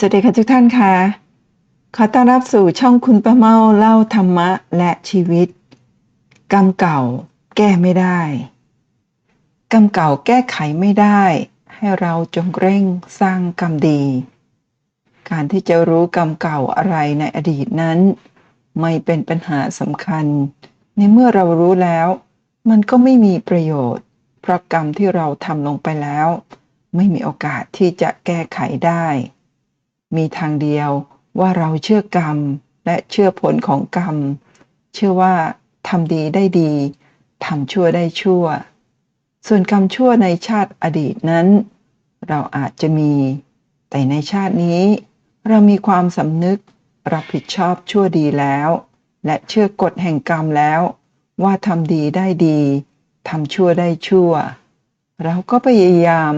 สวัสดีค่ะทุกท่านค่ะ ขอต้อนรับสู่ช่องคุณป้าเมาเล่าธรรมะและชีวิต กรรมเก่าแก้ไม่ได้ กรรมเก่าแก้ไขไม่ได้ ให้เราจงเร่งสร้างกรรมดี การที่จะรู้กรรมเก่าอะไรในอดีตนั้น ไม่เป็นปัญหาสำคัญ ในเมื่อเรารู้แล้ว มันก็ไม่มีประโยชน์ เพราะกรรมที่เราทำลงไปแล้ว ไม่มีโอกาสที่จะแก้ไขได้ มีทางเดียวว่าเราเชื่อกรรมและเชื่อผลของกรรม เชื่อว่าทำดีได้ดีทำชั่วได้ชั่ว ส่วนกรรมชั่วในชาติอดีตนั้น เราอาจจะมี แต่ในชาตินี้ เรามีความสำนึกรับผิดชอบชั่วดีแล้ว และเชื่อกฎแห่งกรรมแล้ว ว่าทำดีได้ดีทำชั่วได้ชั่ว เราก็พยายาม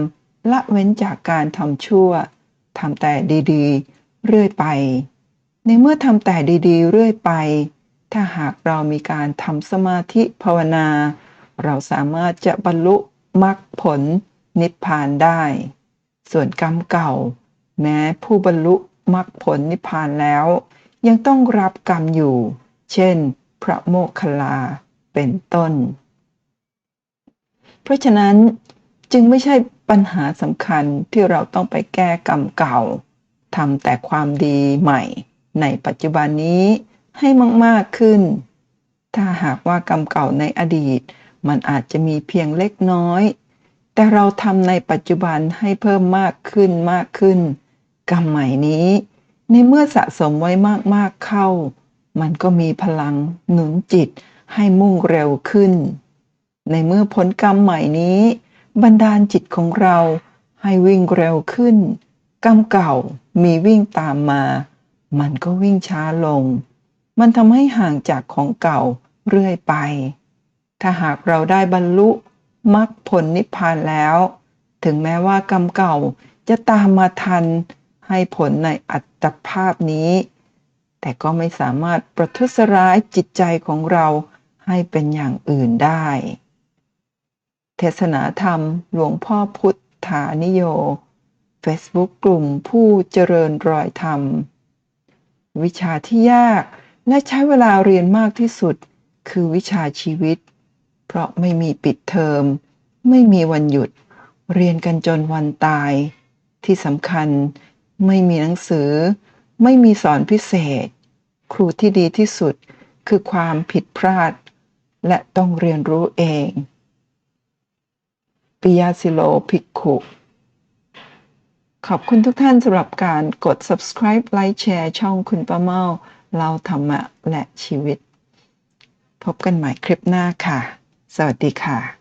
ละเว้นจากการทำชั่ว ทำแต่ดีๆ เรื่อยไป ในเมื่อทำแต่ดีๆ เรื่อยไป ถ้าหากเรามีการทำสมาธิภาวนา เราสามารถจะบรรลุมรรคผลนิพพานได้ ส่วนกรรมเก่า แม้ผู้บรรลุมรรคผลนิพพานแล้ว ยังต้องรับกรรมอยู่ เช่น พระโมคคัลลาเป็นต้น เพราะฉะนั้น จึงไม่ใช่ปัญหาสำคัญที่เราต้องไปแก้กรรมเก่าทำแต่ความดีใหม่ ในปัจจุบันนี้ให้มาก ๆ ขึ้น ถ้าหากว่ากรรมเก่าในอดีต มันอาจจะมีเพียงเล็กน้อย แต่เราทำในปัจจุบันให้เพิ่มมากขึ้นมากขึ้น กรรมใหม่นี้ ในเมื่อสะสมไว้มาก ๆ เข้า มันก็มีพลังหนุนจิตให้มุ่งเร็วขึ้น ในเมื่อผลกรรมใหม่นี้ บันดาลจิตของเราให้วิ่งเร็วขึ้น กรรมเก่ามีวิ่งตามมา มันก็วิ่งช้าลง มันทำให้ห่างจากของเก่าเรื่อยไป ถ้าหากเราได้บรรลุมรรคผลนิพพานแล้ว ถึงแม้ว่ากรรมเก่าจะตามมาทันให้ผลในอัตภาพนี้ แต่ก็ไม่สามารถประทุษร้ายจิตใจของเราให้เป็นอย่างอื่นได้ เทศนาธรรม หลวงพ่อพุทธานิโย Facebook กลุ่มผู้เจริญรอยธรรม วิชาที่ยากและใช้เวลาเรียนมากที่สุด คือวิชาชีวิต เพราะไม่มีปิดเทอม ไม่มีวันหยุด เรียนกันจนวันตาย ที่สำคัญไม่มีหนังสือ ไม่มีสอนพิเศษ ครูที่ดีที่สุดคือความผิดพลาด และต้องเรียนรู้เอง ปิยาสิโลภิกขุ ขอบคุณทุกท่านสำหรับการกด subscribe ไลค์แชร์ช่องคุณป้าเมาเล่าธรรมะและชีวิต พบกันใหม่คลิปหน้าค่ะ สวัสดีค่ะ